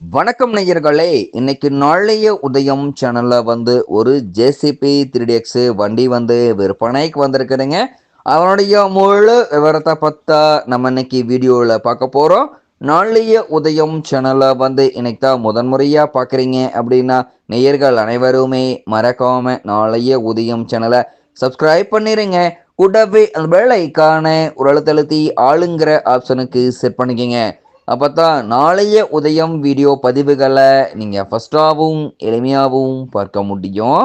வணக்கம் நேயர்களே இன்னைக்கு நாளைய உதயம் சேனல்ல வந்து ஒரு ஜேசிபி த்ரீ எக்ஸ் வண்டி வந்து விற்பனைக்கு வந்திருக்குதுங்க. அவனுடைய முழு விவரத்தை பார்த்தா நம்ம இன்னைக்கு வீடியோவில் பார்க்க போகிறோம் நாளைய உதயம் சேனலை வந்து இன்னைக்கு தான் முதன்முறையாக பார்க்குறீங்க அப்படின்னா நேயர்கள் அனைவருமே மறக்காம நாளைய உதயம் சேனலை சப்ஸ்கிரைப் பண்ணிடுங்க கூடவே அந்த பெல் ஐக்கான ஆளுங்கிற ஆப்ஷனுக்கு செட் பண்ணிக்கங்க. அப்போ தான் நாளைய உதயம் வீடியோ பதிவுகளை நீங்கள் ஃபஸ்ட்டாகவும் எளிமையாகவும் பார்க்க முடியும்.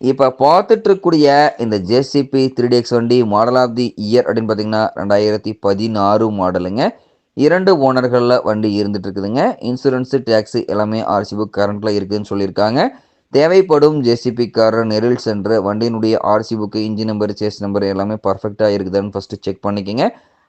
இப்போ பார்த்துட்ருக்கூடிய இந்த ஜேசிபி த்ரீ டி எக்ஸ் வண்டி மாடல் ஆஃப் தி இயர் அப்படின்னு பார்த்தீங்கன்னா ரெண்டாயிரத்தி பதினாறு மாடலுங்க. இரண்டு ஓனர்களில் வண்டி இருந்துட்டு இருக்குதுங்க இன்சூரன்ஸு டேக்ஸு எல்லாமே ஆர்சி புக் கரண்ட்டில் இருக்குதுன்னு சொல்லியிருக்காங்க தேவைப்படும் ஜேசிபி காரர் நெரில் சென்று வண்டியினுடைய RC book engine number chassis number எல்லாமே பர்ஃபெக்டாக இருக்குதுன்னு ஃபஸ்ட்டு செக் பண்ணிக்கங்க.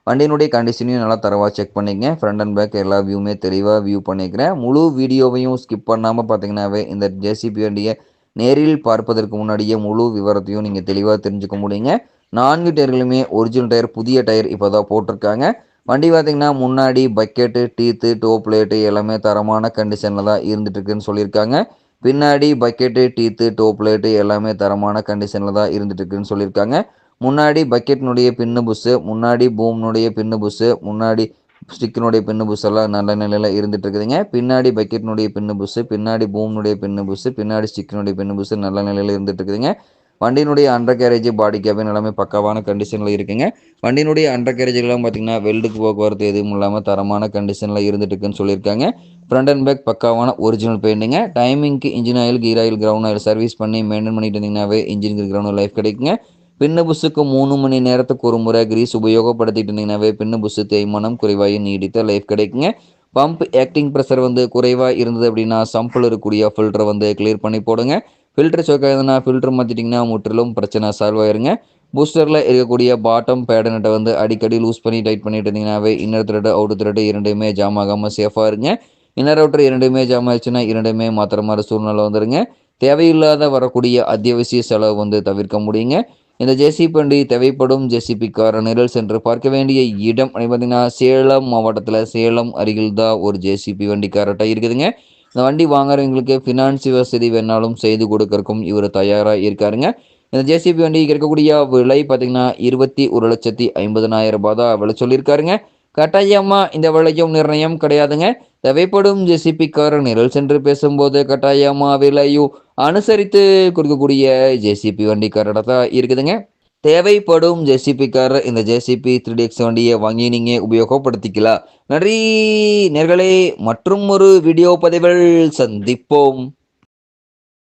வண்டியினுடைய கண்டிஷனையும் நல்லா தரவாக செக் பண்ணிக்கங்க. ஃப்ரண்ட் அண்ட் பேக் எல்லா வியூமே தெளிவாக வியூ பண்ணிக்கிறேன். முழு வீடியோவையும் ஸ்கிப் பண்ணாமல் பார்த்தீங்கன்னாவே இந்த ஜேசிபி வண்டியை நேரில் பார்ப்பதற்கு முன்னாடியே முழு விவரத்தையும் நீங்கள் தெளிவாக தெரிஞ்சுக்க முடியுங்க. நான்கு டயர்களுமே ஒரிஜினல் டயர் புதிய டயர் இப்போ தான் போட்டிருக்காங்க. வண்டி பார்த்திங்கன்னா முன்னாடி பக்கெட்டு டீத்து டோ பிளேட்டு எல்லாமே தரமான கண்டிஷனில் தான் இருந்துட்டுருக்குன்னு சொல்லியிருக்காங்க. பின்னாடி பக்கெட்டு டீத்து டோ பிளேட்டு எல்லாமே தரமான கண்டிஷனில் தான் இருந்துட்டுருக்குன்னு சொல்லியிருக்காங்க. முன்னாடி பக்கெட்னுடைய பின்னு புஸ்ஸு முன்னாடி பூம்னுடைய பின்னு புஸ்ஸு முன்னாடி ஸ்டிக்கினுடைய பின்னு புஸ் எல்லாம் நல்ல நிலையில் இருந்துட்டு இருக்குதுங்க. பின்னாடி பக்கெட்னுடைய பின்னு புஸ்ஸு பின்னாடி பூம்னுடைய பின்னு புஸ்ஸு பின்னாடி ஸ்டிக்கினுடைய பின்னு புஸ்ஸு நல்ல நிலையில் இருந்துட்டு இருக்குதுங்க. வண்டியினுடைய அண்டர் கேரேஜ் பாடி கேபின் எல்லாமே பக்காவான கண்டிஷனில் இருக்குங்க. வண்டியினுடைய அண்டர் கேரேஜ்லாம் பார்த்தீங்கன்னா வெல்டுக்கு போக்குவரத்து எதுவும் இல்லாமல் தரமான கண்டிஷனில் இருந்துட்டு இருக்குன்னு சொல்லியிருக்காங்க. ஃப்ரண்ட் அண்ட் பேக் பக்காவான ஒரிஜினல் பெயிண்டிங்க டைமிங்க்கு engine oil gear oil ground oil service பண்ணி மெயின்டைன் பண்ணிட்டு இருந்தீங்கன்னாவே இன்ஜின் கிரவுண்ட் லைஃப் கிடைக்குங்க. பின்ன புஸ்ஸுக்கு மூணு மணி நேரத்துக்கு ஒரு முறை கிரீஸ் உபயோகப்படுத்திட்டு இருந்தீங்கன்னாவே பின்னு புஸ்ஸு தேய்மானம் குறைவாக நீடித்த லைஃப் கிடைக்குங்க. பம்ப் ஆக்டிங் ப்ரெஷர் வந்து குறைவாக இருந்தது அப்படின்னா சம்பிள் இருக்கக்கூடிய ஃபில்டரை வந்து கிளியர் பண்ணி போடுங்க. ஃபில்டர் சொக்காதுன்னா ஃபில்டர் மாற்றிட்டிங்கன்னா முற்றிலும் பிரச்சனை சால்வ் ஆயிருங்க. பூஸ்டரில் இருக்கக்கூடிய பாட்டம் பேடனட்டை வந்து அடிக்கடி லூஸ் பண்ணி டைட் பண்ணிட்டு இருந்தீங்கன்னாவே இன்னர் த்ரெட் அவுட் த்ரெட் இரண்டுமே ஜாம் ஆகாமல் சேஃபாக இருங்க. இன்னர் அவுட்டர் இரண்டுமே ஜாம் ஆயிடுச்சுன்னா இரண்டுமே மாத்திர மாதிரி சூழ்நிலை வந்துருங்க. தேவையில்லாத வரக்கூடிய அத்தியாவசிய செலவு வந்து தவிர்க்க முடியுங்க. இந்த ஜேசிபி வண்டி தேவைப்படும் ஜேசிபி கார நிரல் சென்று பார்க்க வேண்டிய இடம் பார்த்தீங்கன்னா சேலம் மாவட்டத்தில் சேலம் அருகில் தான் ஒரு ஜேசிபி வண்டி இருக்குதுங்க. இந்த வண்டி வாங்குறவங்களுக்கு ஃபினான்ஸ் வசதி வேணாலும் செய்து கொடுக்கறக்கும் இவர் தயாராக இருக்காருங்க. இந்த ஜேசிபி வண்டி இருக்கக்கூடிய விலை பார்த்தீங்கன்னா இருபத்தி ஒரு லட்சத்தி ஐம்பதனாயிரம் ரூபாய் தான் விலை சொல்லியிருக்காருங்க. கட்டாயமாக இந்த விலையும் நிர்ணயம் கிடையாதுங்க. தேவைப்படும் ஜேசிபி கார நிரல் சென்று பேசும்போது கட்டாயமாக விலையும் அனுசரித்து கொடுக்கக்கூடிய ஜேசிபி வண்டிக்காரோட தான் இருக்குதுங்க. தேவைப்படும் ஜேசிபி இந்த ஜேசிபி த்ரீ எக்ஸ் வண்டியை வாங்கி நீங்கள் உபயோகப்படுத்திக்கலாம். நன்றி நேர்களே. மற்றும் ஒரு வீடியோ பதிவில் சந்திப்போம்.